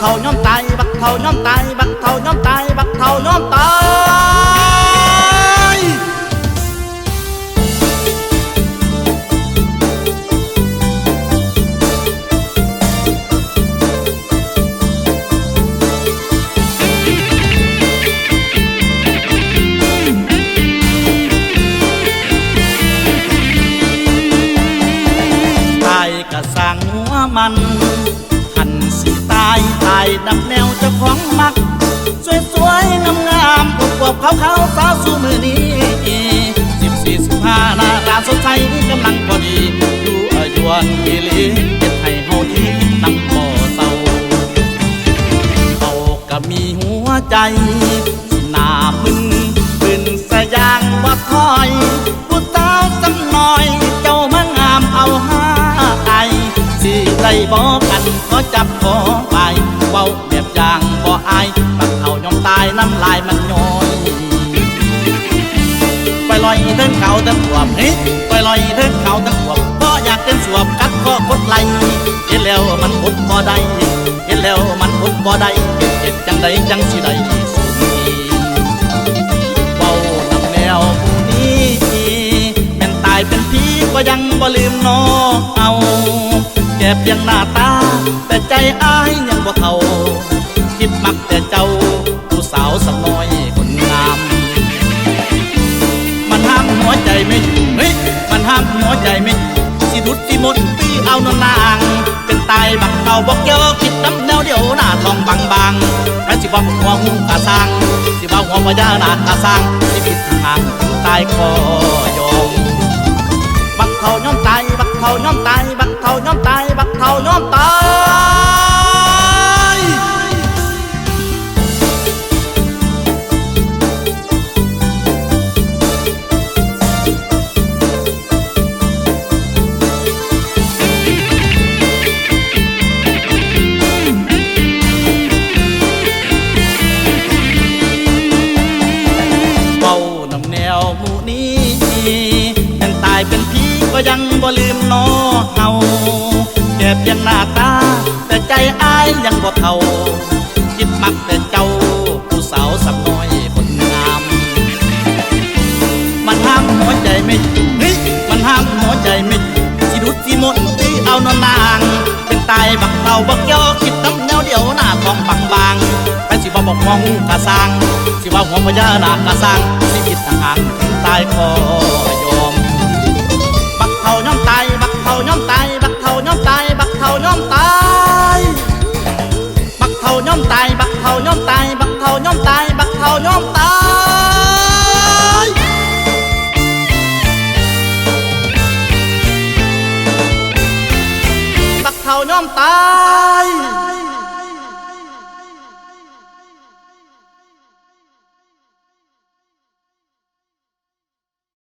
thầu nhóm tay bắt thầu nhóm tay bắt thầu nhóm tay bắt thầu nhóm tay tay cả sang หัวมันายตายนำแนวเจ้าของมัก สวยสวยงามงามอวบๆขาวขาสาวสู่มือนี้สิบสี่สิบห้าหน้าตาสดใสกำลังพอดี อยู่อายวนอีหลีเฮ็ดให้เฮาที่นำบ่เศร้าเขาก็มีหัวใจหน้ามึงปืนสยางว่าถอยผู้สาวสำน้อย เจ้ามางามเอาห้าไอสิได้บอกกันขอจับขอายน้ำลายมันย้อยไปลอยเดินเขาเดินขวบเฮ้ยไปลอยเดินเขาเดินขวบก็อยากเดินสวบกัดข้อกดไหลเห็นแล้วมันอดบ่ได้เห็นแล้วมันอดบ่ได้เห็นจังใดจังสิได้สุนีเว้านำแนวผู้นี้แม่นตายเป็นผีก็ยังบ่ลืมน้องเอาแก่เพียงหน้าตา แต่ใจอ้ายยังบ่เท่าคิดมักแต่เจ้า อยู่สิดุดสิมดปีเอานนางเป็นตายบักเก่าบอกเกี่ยวคิดน้ำแนวเดียวหน้าทองบางบางๆใครสิว่าหัวหูกะสังสิว่าหัวพญานาคกะสังสิผิดทางถึงตายคอยองบักเท่าย้อมตายบักเท่าย้อมตายบักเท่าย้อมตายบักเท่าย้อมตาย เป็นตายเป็นผีก็ยังบ่ลืมน้อเฮาแค่เพียงหน้าตา แต่ใจอ้ายยังบ่เท่าคิดมักแต่เจ้าผู้สาวสำน้อยคนงามมันห้ามหัวใจไม่เฮ้ยมันห้ามหัวใจไม่สิดุดสิมนตีเอานนางเป็นตายบักเต่าบักยอคิดน้ำแนวเดียวหน้าทองบางบางๆไปสิว่บอกมองหูกะสร้าง สิว่าหัวพญานาคกะสร้างสิผิดต่างหากถึงตายคอยอม บักเท่าย่อมตาย บักเท่าย่อมตาย บักเท่าย่อมตาย บักเท่าย่อมตาย บักเท่าย่อมตาย บักเท่าย่อมตาย บักเท่าย่อมตาย บักเท่าย่อมตายบักเท่าย่อมตาย